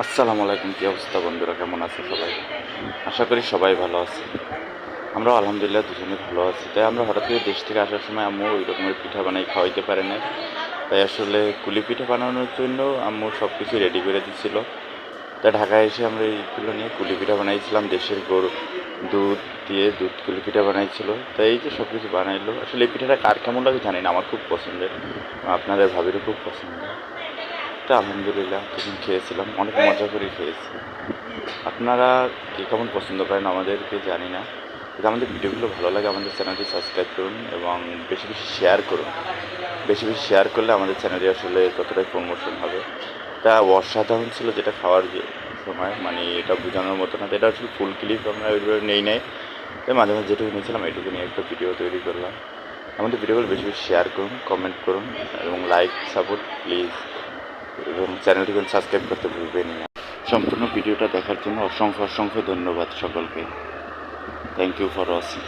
আসসালামু আলাইকুম, কী অবস্থা বন্ধুরা, কেমন আছে সবাই? আশা করি সবাই ভালো আছে। আমরা আলহামদুলিল্লাহ দুজনে ভালো আছি। তাই আমরা হঠাৎ করে দেশ থেকে আসার সময় আম্মু ওই রকমের পিঠা বানাই খাওয়াইতে পারে না তাই আসলে কুলি পিঠা বানানোর জন্য আম্মু সব কিছু রেডি করে দিচ্ছিল তাই ঢাকায় এসে আমরা এইগুলো নিয়ে কুলি পিঠা বানাইছিলাম। দেশের গরু দুধ দিয়ে দুধ কুলি পিঠা বানাইছিল। তাই এই যে সব কিছু বানাইলো। আসলে এই পিঠাটা কার কেমন লাগে জানি না, আমার খুব পছন্দের। আপনাদের ভাবিরও খুব পছন্দ তা আলহামদুলিল্লাহ তখন খেয়েছিলাম, অনেক মজা করে খেয়েছি। আপনারা কে কেমন পছন্দ করেন আমাদেরকে জানি না যদি আমাদের ভিডিওগুলো ভালো লাগে, আমাদের চ্যানেলটি সাবস্ক্রাইব করুন এবং বেশি বেশি শেয়ার করুন। বেশি বেশি শেয়ার করলে আমাদের চ্যানেলে আসলে ততটাই প্রমোশন হবে। তা অসাধারণ ছিল যেটা খাওয়ার সময় মানে এটা বোঝানোর মতো না, এটা আসলে ফুল ক্লিপ আমরা ওইভাবে নেই নাই। তাই মাঝে মাঝে যেটুকু নিয়েছিলাম এইটুকু নিয়ে একটা ভিডিও তৈরি করলাম। আমাদের ভিডিওগুলো বেশি বেশি শেয়ার করুন কমেন্ট করুন এবং লাইক সাপোর্ট প্লিজ এবং চ্যানেলটিকে সাবস্ক্রাইব করতে ভুলবেন না। সম্পূর্ণ ভিডিওটা দেখার জন্য অসংখ্য অসংখ্য ধন্যবাদ সকলকে। Thank you for watching